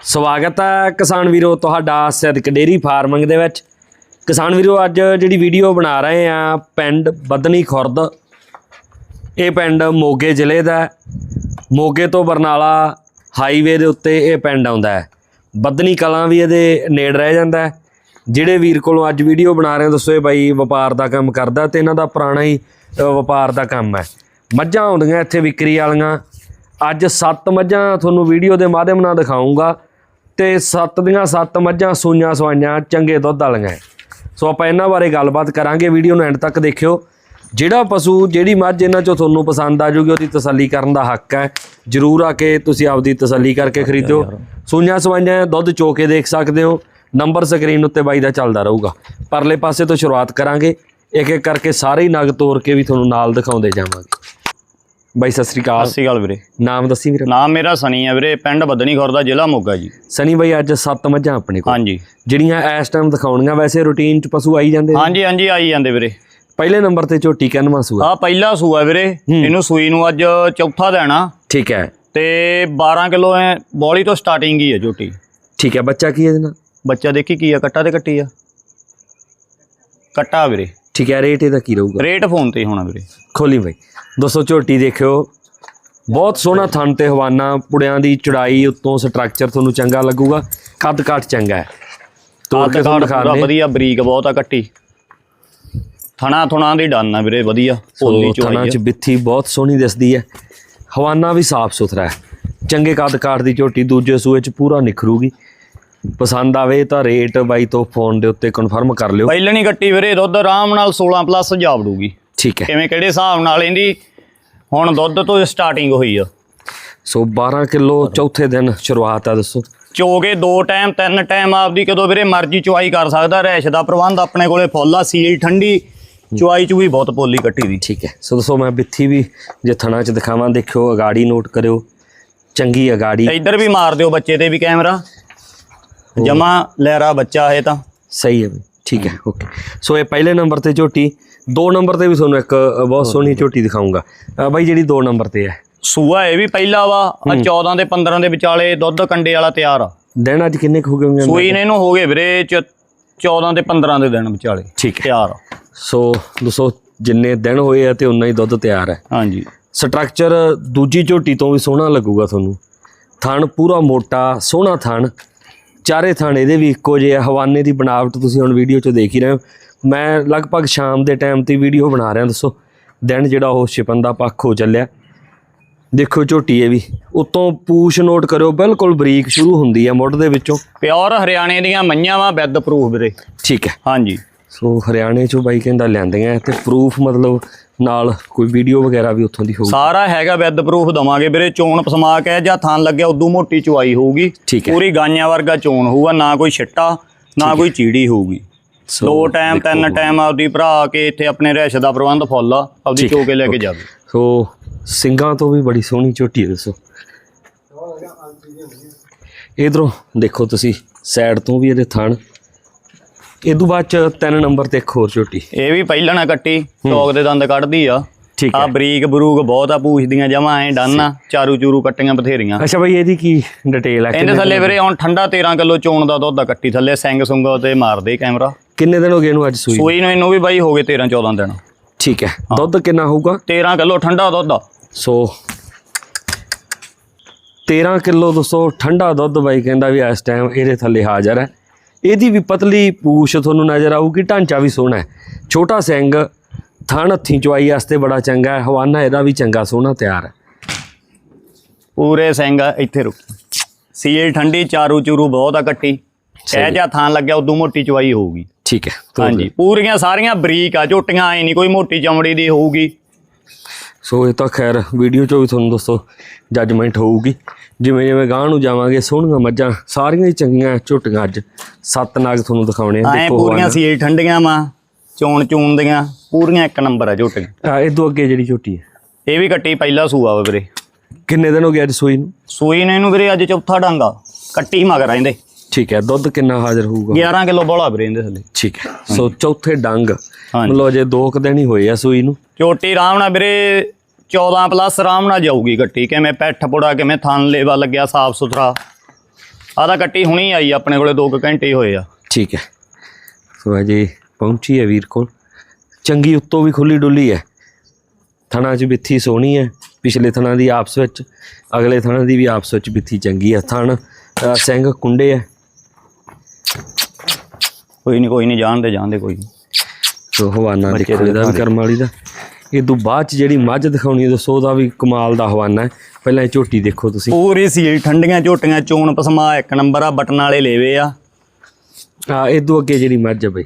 ਸਵਾਗਤ ਹੈ ਕਿਸਾਨ ਵੀਰੋ, ਤੁਹਾਡਾ ਸਿੱਧਕ ਡੇਰੀ ਫਾਰਮਿੰਗ ਦੇ ਵਿੱਚ। ਕਿਸਾਨ ਵੀਰੋ, ਅੱਜ ਜਿਹੜੀ ਵੀਡੀਓ ਬਣਾ ਰਹੇ ਆ ਪਿੰਡ ਬਦਨੀ ਖੁਰਦ। ਇਹ ਪਿੰਡ ਮੋਗੇ ਜ਼ਿਲ੍ਹੇ ਦਾ ਮੋਗੇ ਤੋਂ ਬਰਨਾਲਾ ਹਾਈਵੇ ਦੇ ਉੱਤੇ ਇਹ ਪਿੰਡ ਆਉਂਦਾ ਹੈ। ਬਦਨੀ ਕਲਾਂ ਵੀ ਇਹਦੇ ਨੇੜ ਰਹਿ ਜਾਂਦਾ ਹੈ। ਜਿਹੜੇ ਵੀਰ ਕੋਲੋਂ ਅੱਜ ਵੀਡੀਓ ਬਣਾ ਰਹੇ ਦੱਸੋ ਇਹ ਬਾਈ ਵਪਾਰ ਦਾ ਕੰਮ ਕਰਦਾ ਤੇ ਇਹਨਾਂ ਦਾ ਪੁਰਾਣਾ ਹੀ ਵਪਾਰ ਦਾ ਕੰਮ ਹੈ। ਮੱਝਾਂ ਆਉਂਦੀਆਂ ਇੱਥੇ ਵਿਕਰੀ ਵਾਲੀਆਂ। ਅੱਜ 7 ਮੱਝਾਂ ਤੁਹਾਨੂੰ ਵੀਡੀਓ ਦੇ ਮਾਧਿਅਮ ਨਾਲ ਦਿਖਾਉਂਗਾ ਤੇ 7 ਦੀਆਂ 7 ਮੱਝਾਂ ਸੂਈਆਂ ਸਵਾਈਆਂ ਚੰਗੇ ਦੁੱਧ ਵਾਲੀਆਂ। ਸੋ ਆਪਾਂ ਇਹਨਾਂ ਬਾਰੇ ਗੱਲਬਾਤ ਕਰਾਂਗੇ ਵੀਡੀਓ ਨੂੰ ਐਂਡ ਤੱਕ ਦੇਖਿਓ। ਜਿਹੜਾ ਪਸ਼ੂ ਜਿਹੜੀ ਮੱਝ ਇਹਨਾਂ ਚੋਂ ਤੁਹਾਨੂੰ ਪਸੰਦ ਆ ਜੂਗੀ ਉਹਦੀ ਤਸੱਲੀ ਕਰਨ ਦਾ ਹੱਕ ਹੈ। ਜਰੂਰ ਆ ਕੇ ਤੁਸੀਂ ਆਪਦੀ ਤਸੱਲੀ ਕਰਕੇ ਖਰੀਦੋ। ਸੂਈਆਂ ਸਵਾਈਆਂ ਦੁੱਧ ਚੋ ਕੇ ਦੇਖ ਸਕਦੇ ਹੋ। ਨੰਬਰ ਸਕਰੀਨ ਉੱਤੇ ਬਾਈ ਦਾ ਚੱਲਦਾ ਰਹੂਗਾ। ਪਰਲੇ ਪਾਸੇ ਤੋਂ ਸ਼ੁਰੂਆਤ ਕਰਾਂਗੇ। ਇੱਕ ਇੱਕ ਕਰਕੇ ਸਾਰੇ ਹੀ ਨਗ ਤੋੜ ਕੇ ਵੀ ਤੁਹਾਨੂੰ ਨਾਲ ਦਿਖਾਉਂਦੇ ਜਾਵਾਂਗੇ। ਬਾਈ ਸਤਿ ਸ੍ਰੀ ਅਕਾਲ। ਸਤਿ ਸ਼੍ਰੀ ਅਕਾਲ ਵੀਰੇ। ਨਾਮ ਦੱਸੀ ਵੀਰੇ? ਨਾਮ ਮੇਰਾ ਸਨੀ ਹੈ ਵੀਰੇ ਪਿੰਡ ਬਦਨੀ ਖੁਰਦਾ ਜ਼ਿਲ੍ਹਾ ਮੋਗਾ ਜੀ। ਸਨੀ ਬਾਈ ਅੱਜ 7 ਮੱਝਾਂ ਆਪਣੇ ਕੋਲ। ਹਾਂਜੀ। ਜਿਹੜੀਆਂ ਇਸ ਟਾਈਮ ਦਿਖਾਉਣੀਆਂ ਵੈਸੇ ਰੂਟੀਨ ਚ ਪਸ਼ੂ ਆਈ ਜਾਂਦੇ ਨੇ। ਹਾਂਜੀ ਹਾਂਜੀ ਆਈ ਜਾਂਦੇ ਵੀਰੇ। ਪਹਿਲੇ ਨੰਬਰ ਤੇ ਝੋਟੀ ਕਨਵਾ ਸੂਆ? ਆ ਪਹਿਲਾ ਸੂਆ ਵੀਰੇ। ਇਹਨੂੰ ਸੂਈ ਨੂੰ ਅੱਜ ਚੌਥਾ ਦੇਣਾ। ਠੀਕ ਹੈ। ਤੇ 12 ਕਿਲੋ ਐ ਬੋਲੀ ਤੋਂ ਸਟਾਰਟਿੰਗ ਹੀ ਹੈ ਝੋਟੀ। ਠੀਕ ਹੈ ਬੱਚਾ ਕੀ ਹੈ ਇਹਦੇ ਬੱਚਾ ਦੇਖੀ ਕੀ ਆ ਕੱਟਾ ਤੇ ਕੱਟੀ ਆ। ਕੱਟਾ ਵੀਰੇ। ਠੀਕ ਹੈ ਰੇਟ ਇਹਦਾ ਕੀ ਰਹੂਗਾ? ਰੇਟ ਫੋਨ ਤੇ ਹੋਣਾ ਵੀਰੇ। ਖੋਲੀ ਬਾਈ। ਦੋਸਤੋ ਝੋਟੀ ਦੇਖਿਓ। ਬਹੁਤ ਸੋਹਣਾ ਥਣ ਤੇ ਹਵਾਨਾ ਪੁੜਿਆਂ ਦੀ ਚੜਾਈ ਉੱਤੋਂ ਸਟਰਕਚਰ ਤੁਹਾਨੂੰ ਚੰਗਾ ਲੱਗੂਗਾ। ਕੱਦ ਕਾਠ ਚੰਗਾ ਹੈ। ਤੋੜ ਕੇ ਤੁਹਾਨੂੰ ਪੂਰਾ ਦਿਖਾਉਂਦੇ। ਵਧੀਆ ਬਰੀਕ ਬਹੁਤ ਆ ਕੱਟੀ ਥਣਾ ਥੁਣਾ ਦੀ ਡਨ ਆ ਵੀਰੇ ਵਧੀਆ। ਭੋਲੀ ਸੋ ਥਣਾ ਚੋਈ ਚ ਬਿੱਥੀ ਬਹੁਤ ਸੋਹਣੀ ਦਿਸਦੀ ਹੈ। ਹਵਾਨਾ ਵੀ ਸਾਫ਼ ਸੁਥਰਾ ਹੈ। ਚੰਗੇ ਕੱਦ ਕਾਠ ਦੀ ਝੋਟੀ ਦੂਜੇ ਸੂਏ ਚ ਪੂਰਾ ਨਿਖਰੂਗੀ। ਪਸੰਦ ਆਵੇ ਤਾਂ ਰੇਟ ਬਾਈ ਤੋਂ ਫੋਨ ਦੇ ਉੱਤੇ ਕਨਫਰਮ ਕਰ ਲਿਓ। ਪਹਿਲਣੀ ਕੱਟੀ ਵੀਰੇ ਦੁੱਧ ਆਰਾਮ ਨਾਲ 16 ਪਲੱਸ ਜਾਵੜੂਗੀ ਠੀਕ ਹੈ। ਕਿਵੇਂ ਕਿਹੜੇ ਹਿਸਾਬ ਨਾਲ ਇਹਦੀ? ਹੁਣ ਦੁੱਧ ਤੋਂ ਸਟਾਰਟਿੰਗ ਹੋਈ ਆ। ਸੋ 12 ਕਿਲੋ ਚੌਥੇ ਦਿਨ ਸ਼ੁਰੂਆਤ ਆ ਦੱਸੋ। ਚੋਗੇ ਦੋ ਟਾਈਮ ਤਿੰਨ ਟਾਈਮ ਆਪਦੀ ਕਦੋਂ ਵੀਰੇ ਮਰਜ਼ੀ ਚੁਆਈ ਕਰ ਸਕਦਾ। ਰੈਸ਼ ਦਾ ਪ੍ਰਬੰਧ ਆਪਣੇ ਕੋਲੇ ਫੁੱਲ ਆ ਸੀਲ ਠੰਡੀ। ਚੁਆਈ ਚ ਵੀ ਬਹੁਤ ਪੋਲੀ ਕੱਟੀ ਦੀ। ਠੀਕ ਹੈ। ਸੋ ਦੱਸੋ ਮੈਂ ਬਿੱਥੀ ਵੀ ਜੇ ਥਣਾ ਚ ਦਿਖਾਵਾਂ ਦੇਖਿਓ ਅਗਾੜੀ ਨੋਟ ਕਰਿਓ। ਚੰਗੀ ਅਗਾੜੀ। ਇੱਧਰ ਵੀ ਮਾਰ ਦਿਓ ਬੱਚੇ ਤੇ ਵੀ ਕੈਮਰਾ ਜਮਾ ਲਹਿਰਾ ਬੱਚਾ ਇਹ ਤਾਂ। ਸਹੀ ਹੈ ਬਈ ਠੀਕ ਹੈ ਓਕੇ। ਸੋ ਇਹ ਪਹਿਲੇ ਨੰਬਰ ਤੇ ਝੋਟੀ ਦੋ ਨੰਬਰ ਤੇ ਵੀ ਤੁਹਾਨੂੰ ਇੱਕ ਬਹੁਤ ਸੋਹਣੀ ਝੋਟੀ ਦਿਖਾਉਂਗਾ ਬਾਈ ਜਿਹੜੀ ਦੋ ਨੰਬਰ ਤੇ ਹੈ। ਸੂਆ ਇਹ ਵੀ ਪਹਿਲਾ ਵਾ ਆ 14 ਦੇ 15 ਦੇ ਵਿਚਾਲੇ ਦੁੱਧ ਕੰਡੇ ਵਾਲਾ ਤਿਆਰ ਆ। ਦਿਨ ਅੱਜ ਕਿੰਨੇ ਹੋ ਗਏ ਸੂਈ ਨੇ ਇਹਨੂੰ ਹੋ ਗਏ ਵੀਰੇ ਚ- 14 ਤੇ 15 ਦੇ ਦਿਨ ਵਿਚਾਲੇ। ਠੀਕ ਹੈ। ਤਿਆਰ ਸੋ ਦੋਸਤੋ ਜਿੰਨੇ ਦਿਨ ਹੋਏ ਆ ਤੇ ਉਨਾ ਹੀ ਦੁੱਧ ਤਿਆਰ ਹੈ। ਹਾਂਜੀ। ਸਟਰਕਚਰ ਦੂਜੀ ਝੋਟੀ ਤੋਂ ਵੀ ਸੋਹਣਾ ਲੱਗੂਗਾ ਤੁਹਾਨੂੰ। ਥਣ ਪੂਰਾ ਮੋਟਾ ਸੋਹਣਾ ਥਣ। ਚਾਰੇ ਥਣ ਇਹਦੇ ਵੀ ਇੱਕੋ ਜਿਹੇ ਆ ਹਵਾਨੇ ਦੀ ਬਣਾਵਟ ਤੁਸੀਂ ਹੁਣ ਵੀਡੀਓ 'ਚ ਦੇਖ ਹੀ ਰਹੇ ਹੋ। ਮੈਂ ਲਗਭਗ ਸ਼ਾਮ ਦੇ ਟਾਈਮ ਤੇ ਵੀਡੀਓ ਬਣਾ ਰਿਹਾ ਦੱਸੋ। ਦਿਨ ਜਿਹੜਾ ਉਹ ਛਿਪਣ ਦਾ ਪੱਖ ਹੋ ਚੱਲਿਆ। ਦੇਖੋ ਝੋਟੀ ਇਹ ਵੀ। ਉਤੋਂ ਪੂਛ ਨੋਟ ਕਰਿਓ ਬਿਲਕੁਲ ਬਰੀਕ ਸ਼ੁਰੂ ਹੁੰਦੀ ਹੈ ਮੁੱਢ ਦੇ ਵਿੱਚੋਂ। ਪਿਓਰ ਹਰਿਆਣੇ ਦੀਆਂ ਮਈਆਂ ਵਾ ਵਿਦ ਪ੍ਰੂਫ ਵੀਰੇ। ਠੀਕ ਹੈ। ਹਾਂਜੀ। ਸੋ ਹਰਿਆਣੇ ਚੋਂ ਬਾਈ ਕਹਿੰਦਾ ਲਿਆਂਦੀਆਂ ਤੇ ਪ੍ਰੂਫ ਮਤਲਬ ਨਾਲ ਕੋਈ ਵੀਡੀਓ ਵਗੈਰਾ ਵੀ ਉੱਥੋਂ ਦੀ ਹੋਊ ਸਾਰਾ ਹੈਗਾ ਵਿਦ ਪ੍ਰੂਫ ਦਵਾਂਗੇ ਵੀਰੇ ਚੋਣ ਪਸਮਾ ਕੇ ਜਾਂ ਥਾਨ ਲੱਗਿਆ ਉਦੋਂ ਮੋਟੀ ਚੁਆਈ ਹੋਊਗੀ। ਠੀਕ ਹੈ। ਪੂਰੀ ਗਾਈਆਂ ਵਰਗਾ ਚੋਣ ਹੋਊਗਾ ਨਾ ਕੋਈ ਛਿੱਟਾ ਨਾ ਕੋਈ ਚੀੜੀ ਹੋਊਗੀ। ਸੋ ਦੋ ਟਾਈਮ ਤਿੰਨ ਟਾਈਮ ਆਪਦੀ ਭਰਾ ਕੇ ਇੱਥੇ ਆਪਣੇ ਰਹਿਸ਼ ਦਾ ਪ੍ਰਬੰਧ ਫੁੱਲ ਆ ਆਪਦੀ ਠੀਕ ਹੈ, ਚੋ ਕੇ ਲੈ ਕੇ ਜਾਵੇ। ਸੋ ਸਿੰਘਾਂ ਤੋਂ ਵੀ ਬੜੀ ਸੋਹਣੀ ਝੋਟੀ ਹੈ ਦੱਸੋ। ਇਧਰੋਂ ਦੇਖੋ ਤੁਸੀਂ ਸਾਈਡ ਤੋਂ ਵੀ ਇਹਦੇ ਥਣ ਇਹ ਤੋਂ ਬਾਅਦ ਚ ਤਿੰਨ ਨੰਬਰ ਤੇ ਇੱਕ ਹੋਰ ਝੋਟੀ। ਇਹ ਵੀ ਪਹਿਲਾਂ ਨਾ ਕੱਟੀ ਚੌਕ ਦੇ ਦੰਦ ਕੱਢਦੀ ਆ। ਠੀਕ ਆ ਬਰੀਕ ਬਰੂਕ ਬਹੁਤ ਆ ਪੂਛਦੀਆਂ ਜਮਾ ਐ ਡਨ ਆ ਚਾਰੂ ਚੂਰੂ ਕੱਟੀਆਂ ਬਥੇਰੀਆਂ। ਅੱਛਾ ਬਾਈ ਇਹਦੀ ਕੀ ਡਿਟੇਲ ਹੈ ਇਹਦੇ ਥੱਲੇ ਵੀਰੇ ਹੁਣ ਠੰਡਾ 13 ਕਿਲੋ ਚੋਣ ਦਾ ਦੁੱਧ ਆ ਕੱਟੀ ਥੱਲੇ ਸਿੰਘ ਸੁੰਗ ਤੇ ਮਾਰਦੇ ਕੈਮਰਾ। ਕਿੰਨੇ ਦਿਨ ਹੋ ਗਏ ਇਹਨੂੰ ਅੱਜ ਸੂਈ ਸੂਈ ਨੂੰ ਇਹਨੂੰ ਵੀ ਬਾਈ ਹੋ ਗਏ 13 14 ਦਿਨ। ਠੀਕ ਹੈ। ਦੁੱਧ ਕਿੰਨਾ ਹੋਊਗਾ? 13 ਕਿਲੋ ਠੰਡਾ ਦੁੱਧ ਆ। ਸੋ 13 ਕਿਲੋ ਦੋਸਤੋ ਠੰਡਾ ਦੁੱਧ ਬਾਈ ਕਹਿੰਦਾ ਵੀ ਇਸ ਟਾਈਮ ਇਹਦੇ ਥੱਲੇ ਹਾਜ਼ਰ ਹੈ। ਇਹਦੀ ਵੀ ਪਤਲੀ ਪੂਛ ਤੁਹਾਨੂੰ ਨਜ਼ਰ ਆਊਗੀ ਢਾਂਚਾ ਵੀ ਸੋਹਣਾ ਹੈ। ਛੋਟਾ ਸਿੰਘ ਥਣ ਹੱਥੀਂ ਚਵਾਈ ਵਾਸਤੇ ਬੜਾ ਚੰਗਾ ਹੈ ਹਵਾਨਾ ਇਹਦਾ ਵੀ ਚੰਗਾ ਸੋਹਣਾ ਤਿਆਰ ਹੈ। ਪੂਰੇ ਸਿੰਘ ਇੱਥੇ ਰੁਕ। ਸੀਲ ਠੰਡੀ ਚਾਰੂ ਚੂਰੂ ਬਹੁਤ ਆ ਕੱਟੀ ਕਹਿ ਜਾ ਥਾਂ ਲੱਗਿਆ ਉਦੋਂ ਮੋਟੀ ਚਵਾਈ ਹੋਊਗੀ। ਠੀਕ ਹੈ ਹਾਂਜੀ ਪੂਰੀਆਂ ਸਾਰੀਆਂ ਬਰੀਕ ਆ ਝੋਟੀਆਂ ਆਏ ਨਹੀਂ ਕੋਈ ਮੋਟੀ ਚਮੜੀ ਦੀ ਹੋਊਗੀ। ਸੋ ਇਹ ਤਾਂ ਖੈਰ ਵੀਡੀਓ ਚੋਂ ਵੀ ਤੁਹਾਨੂੰ ਦੋਸਤੋ ਜੱਜਮੈਂਟ ਹੋਊਗੀ। ਜਿਵੇਂ ਜਿਵੇਂ ਗਾਂ ਨੂੰ ਜਾਵਾਂਗੇ ਸੋਹਣੀਆਂ ਮੱਝਾਂ ਸਾਰੀਆਂ ਹੀ ਚੰਗੀਆਂ ਝੋਟੀਆਂ ਅੱਜ। ਸੱਤ ਨਾਗ ਤੁਹਾਨੂੰ ਦਿਖਾਉਣੇ ਆ ਐ ਪੂਰੀਆਂ। ਸੀਲ ਠੰਡੀਆਂ ਵਾ ਚੋਣ ਚੂਣ ਦੀਆਂ ਪੂਰੀਆਂ ਇੱਕ ਨੰਬਰ ਆ ਝੋਟੀਆਂ। ਇਹ ਤੋਂ ਅੱਗੇ ਜਿਹੜੀ ਝੋਟੀ ਹੈ। ਇਹ ਵੀ ਕੱਟੀ ਪਹਿਲਾ ਸੂਆ ਵਾ ਵੀਰੇ। ਕਿੰਨੇ ਦਿਨ ਹੋ ਗਏ ਅੱਜ ਸੂਈ ਨੂੰ? ਸੂਈ ਨੇ ਇਹਨੂੰ ਵੀਰੇ ਅੱਜ ਚੌਥਾ ਡਾਂਗਾ ਕੱਟੀ ਮਗਰ ਰਹਿੰਦੇ ਠੀਕ ਹੈ ਦੁੱਧ ਕਿੰਨਾ ਹਾਜ਼ਰ ਹੋਊਗਾ? 11 ਕਿਲੋ ਬੋਲਾ ਵੀਰੇ ਇਹਦੇ ਥੱਲੇ। ਠੀਕ ਹੈ ਸੋ ਚੌਥੇ ਡੰਗ। ਮਤਲਬ ਜੇ ਦੋ ਕੁ ਦਿਨ ਹੀ ਹੋਏ ਆ ਸੂਈ ਨੂੰ। ਝੋਟੀ ਆਰਾਮ ਨਾਲ ਵੀਰੇ 14 ਪਲੱਸ ਆਰਾਮ ਨਾਲ ਜਾਊਗੀ ਕੱਟੀ ਕਿਵੇਂ ਪੈਠ ਪੁੜਾ ਕਿਵੇਂ ਥਣ ਲੇਵਾ ਲੱਗਿਆ ਸਾਫ਼ ਸੁਥਰਾ। ਆ ਤਾਂ ਕੱਟੀ ਹੁਣੀ ਆਈ ਆਪਣੇ ਕੋਲੇ 2 ਘੰਟੇ ਹੋਏ ਆ। ਠੀਕ ਹੈ। ਸੋ ਅਜੇ ਪਹੁੰਚੀ ਹੈ ਵੀਰ ਕੋਲ। ਚੰਗੀ ਉੱਤੋਂ ਵੀ ਖੁੱਲੀ ਡੁੱਲੀ ਹੈ। ਥਣਾ 'ਚ ਬਿੱਥੀ ਸੋਹਣੀ ਹੈ ਪਿਛਲੇ ਥਣਾ ਦੀ ਆਪਸ ਵਿੱਚ ਅਗਲੇ ਥਣਾ ਦੀ ਵੀ ਆਪਸ ਵਿੱਚ ਬਿੱਥੀ ਚੰਗੀ ਹੈ। ਥਣ ਸਿੰਘ ਕੁੰਡੇ ਹੈ। ਕੋਈ ਨਹੀਂ ਕੋਈ ਨਹੀਂ ਜਾਣਦੇ ਜਾਣਦੇ ਕੋਈ। ਸੋ ਹਵਾਨਾ ਦੇਖੋ ਦੇ ਇਹਦਾ ਵੀ ਕਰਮ ਵਾਲੀ ਦਾ। ਇਹ ਤੋਂ ਬਾਅਦ ਚ ਜਿਹੜੀ ਮੱਝ ਦਿਖਾਉਣੀ ਹੈ ਦੋਸਤੋ ਉਹਦਾ ਵੀ ਕਮਾਲ ਦਾ ਹਵਾਨਾ ਹੈ। ਪਹਿਲਾਂ ਇਹ ਝੋਟੀ ਦੇਖੋ ਤੁਸੀਂ। ਪੂਰੀ ਸੀਲ ਠੰਡੀਆਂ ਝੋਟੀਆਂ ਚੋਣ ਪਸਮਾ ਇੱਕ ਨੰਬਰ ਆ ਬਟਨ ਵਾਲੇ ਲੇਵੇ ਆ। ਆ ਇਹ ਤੋਂ ਅੱਗੇ ਜਿਹੜੀ ਮੱਝ ਹੈ ਬਈ।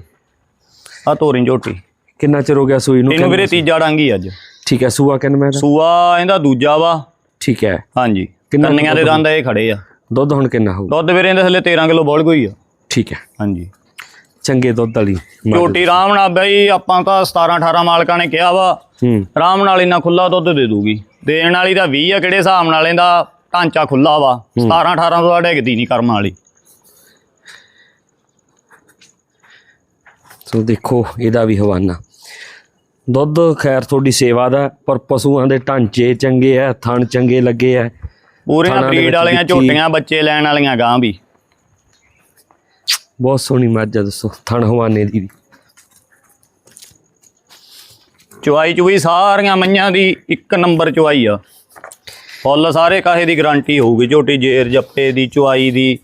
ਆ ਤੋਰੀ ਝੋਟੀ। ਕਿੰਨਾ ਚਿਰ ਹੋ ਗਿਆ ਸੂਈ ਨੂੰ ਇਹਨੂੰ ਵੀਰੇ ਤੀਜਾ ਡਾਂਗੀ ਅੱਜ। ਠੀਕ ਹੈ ਸੂਆ ਕਿੰਨ ਮੈਂ? ਸੂਆ ਇਹਦਾ ਦੂਜਾ ਵਾ। ਠੀਕ ਹੈ। ਹਾਂਜੀ। ਕੰਨੀਆਂ ਦੇ ਦੰਦ ਇਹ ਖੜੇ ਆ। ਦੁੱਧ ਹੁਣ ਕਿੰਨਾ ਹੋਊ? ਦੁੱਧ ਵੀਰੇ ਇਹਦੇ ਥੱਲੇ 13 ਕਿਲੋ ਬੋਲ ਗਈ ਆ। ਠੀਕ ਹੈ। ਹਾਂਜੀ। ਚੰਗੇ ਦੁੱਧ ਵਾਲੀ। ਝੋਟੀ ਆਰਾਮ ਨਾਲ ਬਈ ਆਪਾਂ ਤਾਂ 17 18 ਮਾਲਕਾਂ ਨੇ ਕਿਹਾ ਵਾ। ਹੂੰ। ਆਰਾਮ ਨਾਲ ਇੰਨਾ ਖੁੱਲਾ ਦੁੱਧ ਦੇ ਦੂਗੀ। ਦੇਣ ਵਾਲੀ ਤਾਂ 20 ਆ ਕਿਹੜੇ ਹਿਸਾਬ ਨਾਲ ਇਹਦਾ ਢਾਂਚਾ ਖੁੱਲਾ ਵਾ? 17 18 ਤੋਂ ਡਿੱਗਦੀ ਨਹੀਂ ਕਰਮ ਵਾਲੀ। ਸੋ ਦੇਖੋ ਇਹਦਾ ਵੀ ਹਵਾਨਾ। ਦੁੱਧ ਖੈਰ ਤੁਹਾਡੀ ਸੇਵਾ ਦਾ ਪਰ ਪਸ਼ੂਆਂ ਦੇ ਢਾਂਚੇ ਚੰਗੇ ਆ ਥਣ ਚੰਗੇ ਲੱਗੇ ਆ। ਪੂਰੀਆਂ ਦੇ ਬਰੀਡ ਵਾਲੀਆਂ ਝੋਟੀਆਂ ਬੱਚੇ ਲੈਣ ਵਾਲੀਆਂ ਗਾਂ ਵੀ। ਬਹੁਤ ਸੋਹਣੀ ਮੱਝ ਆ ਦੱਸੋ ਥਣ ਹਵਾਨੇ ਦੀ ਵੀ। ਚੁਆਈ ਚੁਈ ਸਾਰੀਆਂ ਮਈਆਂ ਦੀ ਇੱਕ ਨੰਬਰ ਚੁਆਈ ਆ। ਫੁੱਲ ਸਾਰੇ ਕਾਹੇ ਦੀ ਗਾਰੰਟੀ ਹੋਊਗੀ? ਝੋਟੀ ਜੇਰ ਜੱਪੇ ਦੀ ਚੁਆਈ ਦੀ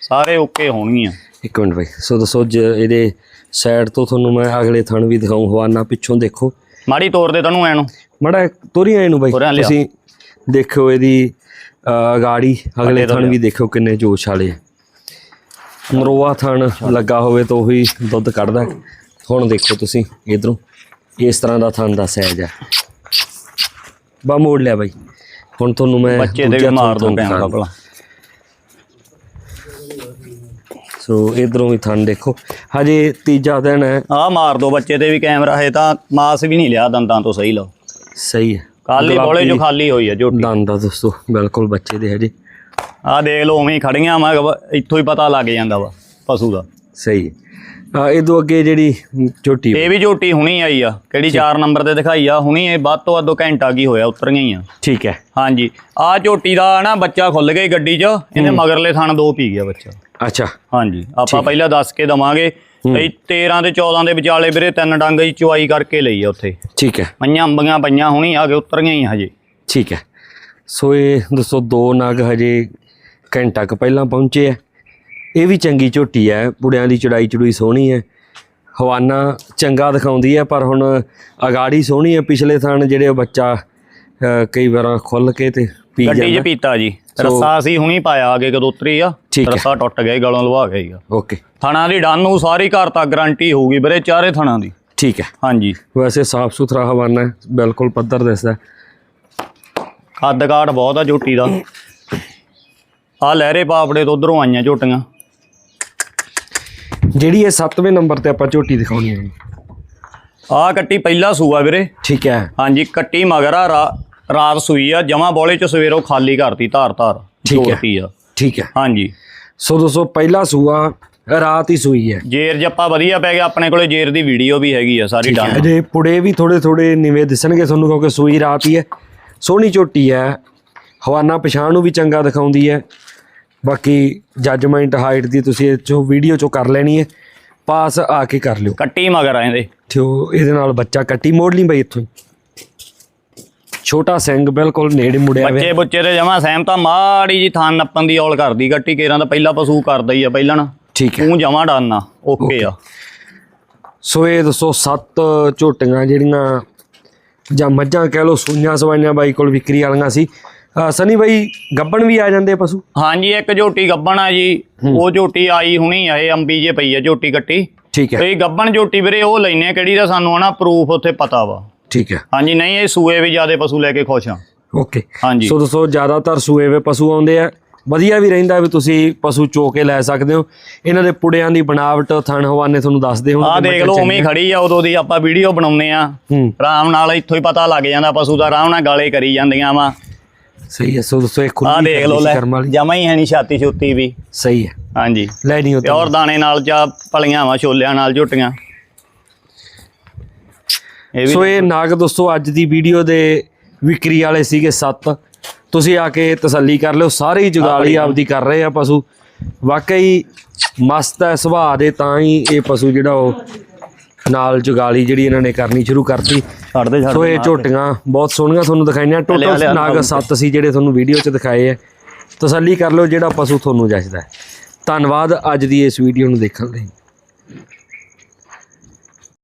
ਸਾਰੇ ਓਕੇ ਹੋਣਗੀਆਂ ਇੱਕ ਮਿੰਟ ਬਾਈ ਸੋ ਦੱਸੋ ਜ ਇਹਦੇ ਸਾਈਡ ਤੋਂ ਤੁਹਾਨੂੰ ਮੈਂ ਅਗਲੇ ਥਣ ਵੀ ਦਿਖਾਉਂ ਹਵਾਨਾ ਪਿੱਛੋਂ ਦੇਖੋ। ਮਾੜੀ ਤੋਰ ਦੇ ਤੈਨੂੰ ਐਨੂੰ ਮੜਾ ਤੋਰੀਆਂ ਇਹਨੂੰ ਬਾਈ। ਤੁਸੀਂ ਦੇਖਿਓ ਇਹਦੀ ਅ, ਅਗਾੜੀ ਅਗਲੇ ਥਣ ਵੀ ਦੇਖਿਓ ਕਿੰਨੇ ਜੋਸ਼ ਵਾਲੇ ਆ। ਨਰੋਆ ਥਣ ਲੱਗਾ ਹੋਵੇ ਤਾਂ ਉਹੀ ਦੁੱਧ ਕੱਢਦਾ। ਹੈ। ਹੁਣ ਦੇਖੋ ਤੁਸੀਂ ਇਧਰੋਂ ਇਸ ਤਰ੍ਹਾਂ ਦਾ ਥਣ ਦਾ ਸਾਈਜ਼ ਹੈ। ਬਾ ਮੋੜ ਲਿਆ ਬਾਈ। ਹੁਣ ਤੁਹਾਨੂੰ ਮੈਂ ਬੱਚੇ ਦੇ ਵੀ ਮਾਰ ਦੋ ਕੈਮਰਾ। ਭਲਾ। ਸੋ ਇਧਰੋਂ ਵੀ ਥਣ ਦੇਖੋ। ਹਜੇ ਤੀਜਾ ਦਿਨ ਹੈ। ਆ ਮਾਰ ਦੋ ਬੱਚੇ ਤੇ ਵੀ ਕੈਮਰਾ ਹੈ ਤਾਂ ਮਾਸ ਵੀ ਨਹੀਂ ਲਿਆ ਦੰਦਾਂ ਤੋਂ ਸਹੀ ਲਓ। ਸਹੀ ਹੈ। ਕਾਲੀ ਬੋਲੇ ਜੋ ਖਾਲੀ ਹੋਈ ਆ ਝੋਟੀ ਦੰਦ ਆ ਦੋਸਤੋ ਬਿਲਕੁਲ ਬੱਚੇ ਦੇ ਹਜੇ। ਆ ਦੇਖ ਲਓ ਉਵੇਂ ਹੀ ਖੜੀਆਂ ਮੈਂ ਇੱਥੋਂ ਹੀ ਪਤਾ ਲੱਗ ਜਾਂਦਾ ਵਾ ਪਸ਼ੂ ਦਾ। ਸਹੀ ਹੈ। ਆ ਇਹਦੋਂ ਅੱਗੇ ਜਿਹੜੀ ਝੋਟੀ ਇਹ ਵੀ ਝੋਟੀ ਹੁਣੀ ਆਈ ਆ ਕਿਹੜੀ 4 ਨੰਬਰ ਤੇ ਦਿਖਾਈ ਆ ਹੁਣੀ ਇਹ ਵੱਧ ਤੋਂ ਵੱਧ ਦੋ ਘੰਟਾ ਕੀ ਹੋਇਆ ਉਤਰ ਗਈਆਂ ਠੀਕ ਹੈ। ਹਾਂਜੀ ਆ ਝੋਟੀ ਦਾ ਨਾ ਬੱਚਾ ਖੁੱਲ ਗਿਆ ਗੱਡੀ 'ਚ ਇਹਨੇ ਮਗਰਲੇ ਥਣ ਦੋ ਪੀ ਗਿਆ ਬੱਚਾ। ਅੱਛਾ। ਹਾਂਜੀ ਆਪਾਂ ਪਹਿਲਾਂ ਦੱਸ ਕੇ ਦਵਾਂਗੇ ਇਹ 13 ਤੇ 14 ਦੇ ਵਿਚਾਲੇ ਵੀਰੇ ਤਿੰਨ ਡੰਗ ਹੀ ਚੁਆਈ ਕਰਕੇ ਲਈ ਆ ਉੱਥੇ। ਠੀਕ ਹੈ। ਮਈਆਂ ਅੰਬੀਆਂ ਪਈਆਂ ਹੁਣੀ ਆ ਕੇ ਉਤਰ ਗਈਆਂ ਈ ਹਜੇ। ਠੀਕ ਹੈ। ਸੋ ਇਹ ਦੱਸੋ ਦੋ ਨਗ ਹਜੇ ਘੰਟਾ ਕੁ ਪਹਿਲਾਂ ਪਹੁੰਚੇ ਆ। ਇਹ ਵੀ ਚੰਗੀ ਝੋਟੀ ਹੈ ਬੁੜਿਆਂ ਦੀ ਚੜਾਈ ਚੜੂਈ ਸੋਹਣੀ ਹੈ ਹਵਾਨਾ ਚੰਗਾ ਦਿਖਾਉਂਦੀ ਹੈ ਪਰ ਹੁਣ ਅਗਾੜੀ ਸੋਹਣੀ ਹੈ ਪਿਛਲੇ ਥਣ ਜਿਹੜੇ ਬੱਚਾ ਕਈ ਵਾਰ ਖੁੱਲ ਕੇ ਤੇ ਪੀ ਗੱਡੀ 'ਚ ਜਾਂਦਾ ਪੀਤਾ ਜੀ। ਰੱਸਾ ਅਸੀਂ ਹੁਣੀ ਪਾਇਆ ਅੱਗੇ ਕਦੋਂ ਉਤਰੀ ਆ। ਰੱਸਾ ਟੁੱਟ ਗਿਆ ਗਲੋਂ ਲਵਾ ਗਿਆ। ਓਕੇ। ਥਣਾ ਦੀ ਡਾਨੂ ਸਾਰੀ ਘਰ ਤੱਕ ਗਾਰੰਟੀ ਹੋਊਗੀ ਵੀਰੇ ਚਾਰੇ ਥਣਾ ਦੀ। ਠੀਕ ਹੈ ਹਾਂਜੀ। ਵੈਸੇ ਸਾਫ਼ ਸੁਥਰਾ ਹਵਾਨਾ ਬਿਲਕੁਲ ਪੱਧਰ ਦਿਸਦਾ। ਕੱਦ ਕਾਠ ਬਹੁਤ ਆ ਝੋਟੀ ਦਾ। ਆ ਲਹਿਰੇ ਪਾਪੜੇ ਤੋਂ ਉਧਰੋਂ ਆਈਆਂ ਝੋਟੀਆਂ। ਜਿਹੜੀ ਇਹ 7ਵੇਂ ਨੰਬਰ ਤੇ ਆਪਾਂ ਝੋਟੀ ਦਿਖਾਉਣੀ ਹੈ। ਆ ਕੱਟੀ ਪਹਿਲਾ ਸੂਆ ਵੀਰੇ। ਠੀਕ ਹੈ। ਹਾਂਜੀ ਕੱਟੀ ਮਗਰ ਆ ਰਾ- ਰਾਤ ਸੂਈ ਆ ਜਮਾ ਬੋਲੇ ਚ ਸਵੇਰੋਂ ਖਾਲੀ ਕਰਤੀ ਧਾਰ ਧਾਰ ਠੀਕ ਹੈ। ਜੋੜਤੀ ਆ। ਠੀਕ ਹੈ। ਹਾਂਜੀ। ਸੋ ਦੋਸਤੋ ਪਹਿਲਾ ਸੂਆ ਰਾਤ ਹੀ ਸੂਈ ਹੈ। ਜੇਰ ਜੱਪਾ ਵਧੀਆ ਪੈ ਗਿਆ ਆਪਣੇ ਕੋਲੇ ਜੇਰ ਦੀ ਵੀਡੀਓ ਵੀ ਹੈਗੀ ਆ ਸਾਰੀ ਡਾਂ ਅਜੇ ਪੁੜੇ ਵੀ ਥੋੜੇ ਥੋੜੇ ਨਿਵੇਂ ਦਿਸਣਗੇ ਤੁਹਾਨੂੰ ਕਿਉਂਕਿ ਸੂਈ ਰਾਤ ਹੀ ਹੈ। ਸੋਹਣੀ ਝੋਟੀ ਹੈ। ਹਵਾਨਾ ਪਛਾਣ ਨੂੰ ਵੀ ਚੰਗਾ ਦਿਖਾਉਂਦੀ ਹੈ। ਬਾਕੀ ਜੱਜਮੈਂਟ ਹਾਈਟ ਦੀ ਤੁਸੀਂ ਇਹ ਚੋਂ ਵੀਡੀਓ ਚੋਂ ਕਰ ਲੈਣੀ ਹੈ ਪਾਸ ਆ ਕੇ ਕਰ ਲਿਓ। ਕੱਟੀ ਮਗਰ ਆ ਇਹਦੇ। ਤੇ ਉਹ ਇਹਦੇ ਨਾਲ ਬੱਚਾ ਕੱਟੀ ਮੋੜ ਲਈ ਬਈ ਇੱਥੋਂ ਹੀ। ਛੋਟਾ ਸਿੰਘ ਬਿਲਕੁਲ ਨੇੜੇ ਮੁੜਿਆ ਬੱਚੇ ਹੋਇਆ। ਬੁੱਚੇ ਤੇ ਜਮਾ ਸਹਿਮਤਾ ਮਾੜੀ ਜੀ ਥਾਨ ਨੱਪਣ ਦੀ ਔਲ ਕਰਦੀ। ਕੱਟੀ ਕੇਰਾਂ ਦਾ ਪਹਿਲਾ ਪਸ਼ੂ ਕਰਦਾ ਹੀ ਆ ਪਹਿਲਾਂ ਨਾ। ਠੀਕ ਹੈ। ਤੂੰ ਜਮਾ ਡਾਨਾ। ਓਕੇ ਆ। ਸੋ ਇਹ ਦੱਸੋ ਸੱਤ ਝੋਟੀਆਂ ਜਿਹੜੀਆਂ ਜਾਂ ਮੱਝਾਂ ਕਹਿ ਲਓ ਸੂਈਆਂ ਸਵਾਈਆਂ ਬਾਈ ਕੋਲ ਵਿਕਰੀ ਵਾਲੀਆਂ ਸੀ। ਸਨੀ ਬਾਈ ਗੱਬਣ ਵੀ ਆ ਜਾਂਦੇ ਪਸ਼ੂ? ਹਾਂਜੀ ਇੱਕ ਝੋਟੀ ਗੱਬਣ ਆ ਜੀ। ਉਹ ਝੋਟੀ ਆਈ ਹੁਣੀ ਆ ਇਹ ਅੰਬੀ ਜੇ ਪਈ ਆ ਝੋਟੀ ਕੱਟੀ। ਠੀਕ ਹੈ। ਇਹ ਗੱਬਣ ਝੋਟੀ ਵੀਰੇ ਉਹ ਲੈਨੇ ਆ ਕਿਹੜੀ ਦਾ ਸਾਨੂੰ ਹਨਾ ਪ੍ਰੂਫ ਉੱਥੇ ਪਤਾ ਵਾ। ਠੀਕ ਹੈ। ਹਾਂਜੀ ਨਹੀਂ ਇਹ ਸੂਏ ਵੀ ਜਿਆਦੇ ਪਸ਼ੂ ਲੈ ਕੇ ਖੁਸ਼ ਆ। ਓਕੇ। ਹਾਂਜੀ। ਸੋ ਦੋਸਤੋ ਜ਼ਿਆਦਾਤਰ ਸੂਏ ਵੇ ਪਸ਼ੂ ਆਉਂਦੇ ਆ। ਵਧੀਆ ਵੀ ਰਹਿੰਦਾ ਵੀ ਤੁਸੀਂ ਪਸ਼ੂ ਚੋ ਕੇ ਲੈ ਸਕਦੇ ਹੋ। ਇਹਨਾਂ ਦੇ ਪੁੜਿਆਂ ਦੀ ਬਣਾਵਟ ਥਣ ਹਵਾਨੇ ਤੁਹਾਨੂੰ ਦੱਸਦੇ ਹੋ ਆ ਦੇਖ ਲਓ ਉਵੇਂ ਹੀ ਖੜੀ ਆ ਉਦੋਂ ਦੀ ਆਪਾਂ ਵੀਡੀਓ ਬਣਾਉਨੇ ਆ। ਆਰਾਮ ਨਾਲ ਇੱਥੋਂ ਹੀ ਪਤਾ ਲੱਗ ਜਾਂਦਾ ਪਸ਼ੂ ਦਾ ਆਰਾਮ ਨਾਲ ਗਾਲੇ ਕਰੀ ਜਾਂਦੀਆਂ ਵਾ। ਸਹੀ ਹੈ ਸੋ ਦੋਸਤੋ ਇਹ ਆ ਖੁੱਲੀ ਦੇਖ ਲਓ ਲੈ ਜਮਾ ਹੀ ਹੈ ਨਹੀਂ ਛਾਤੀ ਛੁੱਤੀ ਵੀ। ਸਹੀ ਹੈ। ਹਾਂਜੀ। ਲੈ ਨਹੀਂ ਪਿਓਰ ਦਾਣੇ ਨਾਲ ਜਾਂ ਪਲੀਆਂ ਵਾ ਛੋਲਿਆਂ ਨਾਲ ਝੁੱਟੀਆਂ। ਸੋ ਇਹ ਨਾਗ ਦੋਸਤੋ ਅੱਜ ਦੀ ਵੀਡੀਓ ਦੇ ਵਿਕਰੀ ਵਾਲੇ ਸੀਗੇ ਸੱਤ। ਤੁਸੀਂ ਆ ਕੇ ਤਸੱਲੀ ਕਰ ਲਿਓ ਸਾਰੇ ਹੀ ਜੁਗਾਲੀ ਆਪਦੀ ਕਰ ਰਹੇ ਆ ਪਸ਼ੂ। ਵਾਕਈ ਮਸਤ ਹੈ ਸੁਭਾਅ ਦੇ ਤਾਂ ਹੀ ਇਹ ਪਸ਼ੂ ਜਿਹੜਾ ਉਹ ਨਾਲ ਜੁਗਾਲੀ ਜਿਹੜੀ ਇਹਨਾਂ ਨੇ ਕਰਨੀ ਸ਼ੁਰੂ ਕਰਤੀ। ਛੱਡਦੇ ਸੋ ਇਹ ਝੋਟੀਆਂ ਬਹੁਤ ਸੋਹਣੀਆਂ ਤੁਹਾਨੂੰ ਦਿਖਾਈਆਂ। ਟੋਟਲ ਨਾਗ। ਸੱਤ ਸੀ ਜਿਹੜੇ ਤੁਹਾਨੂੰ ਵੀਡੀਓ 'ਚ ਦਿਖਾਏ ਹੈ ਤਸੱਲੀ ਕਰ ਲਓ ਜਿਹੜਾ ਪਸ਼ੂ ਤੁਹਾਨੂੰ ਜਚਦਾ ਹੈ। ਧੰਨਵਾਦ ਅੱਜ ਦੀ ਇਸ ਵੀਡੀਓ ਨੂੰ ਦੇਖਣ ਲਈ।